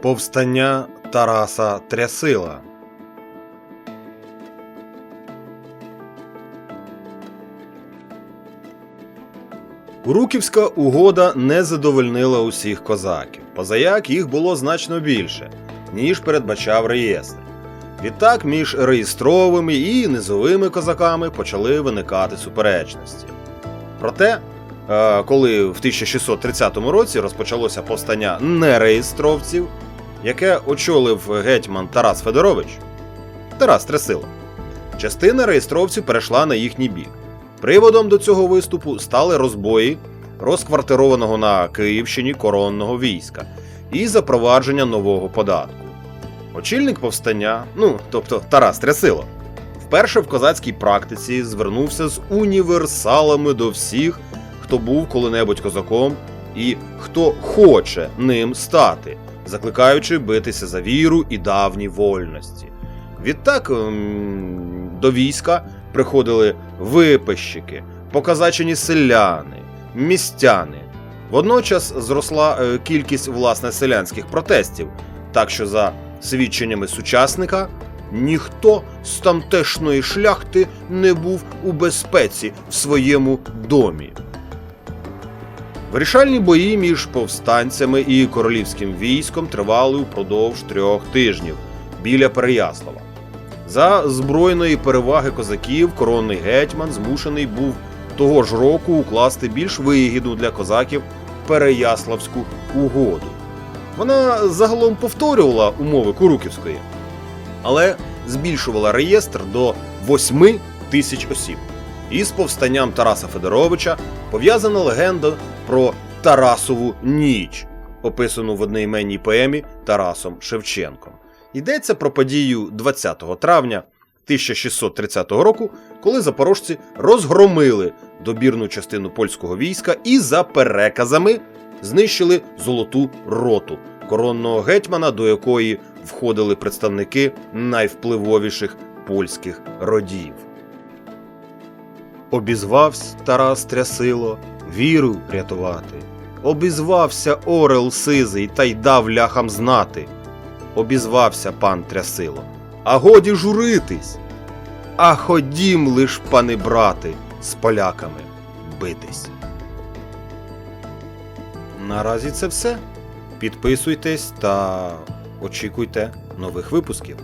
Повстання Тараса Трясила. Уруківська угода не задовольнила усіх козаків, позаяк їх було значно більше, ніж передбачав реєстр. Відтак між реєстровими і низовими козаками почали виникати суперечності. Проте, е, коли в 1630 році розпочалося повстання нереєстровців, яке очолив гетьман Тарас Федорович, Тарас Тресило, частина реєстровців перейшла на їхній бік. Приводом до цього виступу стали розбої розквартированого на Київщині коронного війська і запровадження нового податку. Очільник повстання, ну тобто Тарас Трясило, вперше в козацькій практиці звернувся з універсалами до всіх, хто був коли-небудь козаком і хто хоче ним стати, закликаючи битися за віру і давні вольності. Відтак ем, до війська приходили випищики, показачені селяни, містяни. Водночас зросла е, кількість власне селянських протестів, так що за свідченнями сучасника ніхто з тамтешної шляхти не був у безпеці в своєму домі. Вирішальні бої між повстанцями і королівським військом тривали впродовж трьох тижнів біля Переяслава. За збройної переваги козаків коронний гетьман змушений був того ж року укласти більш вигідну для козаків Переяславську угоду. Вона загалом повторювала умови Куруківської, але збільшувала реєстр до 8 тисяч осіб. Із повстанням Тараса Федоровича пов'язана легенда про Тарасову ніч, описану в одноіменній поемі Тарасом Шевченком. Йдеться про подію 20 травня 1630 року, коли запорожці розгромили добірну частину польського війська і за переказами знищили золоту роту коронного гетьмана, до якої входили представники найвпливовіших польських родів. Обізвався Тарас Трясило віру рятувати. Обізвався Орел Сизий та й дав ляхам знати. Обізвався пан Трясило. А годі журитись. А ходім лиш, пани брати, з поляками битись. Наразі це все. Підписуйтесь та очікуйте нових випусків.